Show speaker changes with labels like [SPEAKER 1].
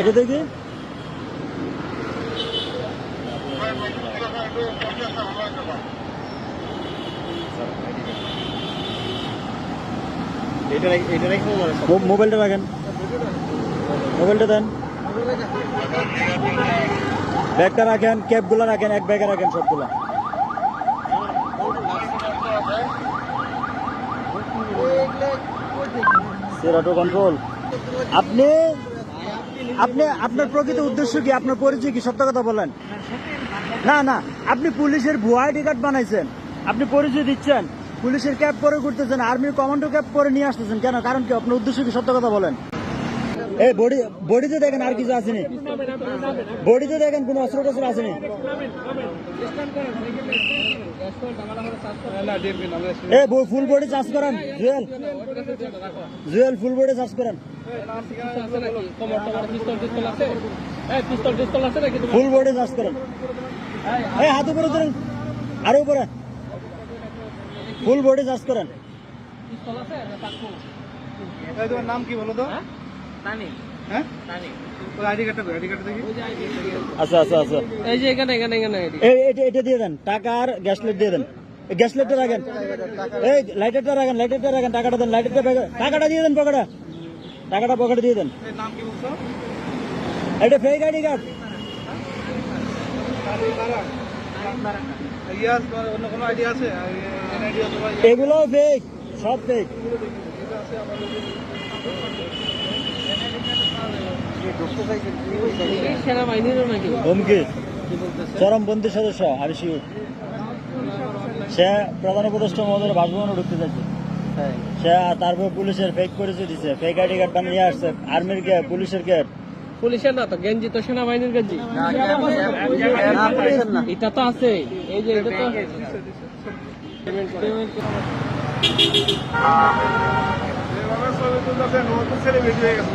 [SPEAKER 1] এটা দেখি। মোবাইলটা রাখেন। মোবাইলটা দেন। ব্যাগটা রাখেন ক্যাপগুলো রাখেন এক ব্যাগে রাখেন সবগুলো। সেরাটো কন্ট্রোল আপনি আপনি, আপনার প্রকৃত উদ্দেশ্য কি? আপনার পরিচয় কি? সত্য কথা বলেন। না না, আপনি পুলিশের ভুয়া আইডি কার্ড বানাইছেন। আপনি পরিচয় দিচ্ছেন। পুলিশের ক্যাব পরে ঘুরতেছেন, আর্মির কমান্ডো ক্যাব পরে নিয়ে আসতেছেন। কেন? কারণ কি? আপনার উদ্দেশ্য কি? সত্য কথা বলেন। এই বডি বডিতে দেখেন আর কিছু আসেনি। বডিতে দেখেন কোনো অস্ত্র টস্ত্র আসেনি। এ ফুল বডি চার্জ করেন Jewel. Jewel full body charge করেন। ফুল বডি চার্জ করেন। এই হাত উপরে ধরেন আরও উপরে। ফুল বডি চার্জ করেন।
[SPEAKER 2] নাম কি বলো তো? হ্যাঁ?
[SPEAKER 1] আচ্ছা আচ্ছা আচ্ছা।
[SPEAKER 3] এই যে এখানে এখানে এখানে
[SPEAKER 1] এই এটা এটা দিয়ে দেন টাকা আর গ্যাস লাইট দিয়ে দেন। এই গ্যাস লাইটটা রাখেন। এই লাইটারটা রাখেন লাইটারটা রাখেন টাকাটা দেন লাইটারটা টাকাটা দিয়ে দেন পকেটে। টাকাটা পকেটে দিয়ে দেন।
[SPEAKER 2] এই নাম কি বলছো?
[SPEAKER 1] এটা ফেক আইডি কার্ড।
[SPEAKER 2] ইয়াস তোমার অন্য কোনো আইডি আছে? এনআইডি অথবা
[SPEAKER 1] এগুলো ফেক সব ফেক চরমপন্থী সদস্য আমি সে প্রধান উপদেষ্টা মহোদয়ের বাসভবনে ঢুকতে যাচ্ছে সে তারপর পুলিশের ফেক পরিচয় দিচ্ছে ফেক আইডি কার্ড বানিয়ে আসছে আর্মির ক্যাব পুলিশের ক্যাব
[SPEAKER 3] পুলিশের না তো গেঞ্জি তো সেনাবাহিনীর গেঞ্জি এটা তো আছে এই যে এটা তো
[SPEAKER 2] ছেলে বেশি হয়ে গেছে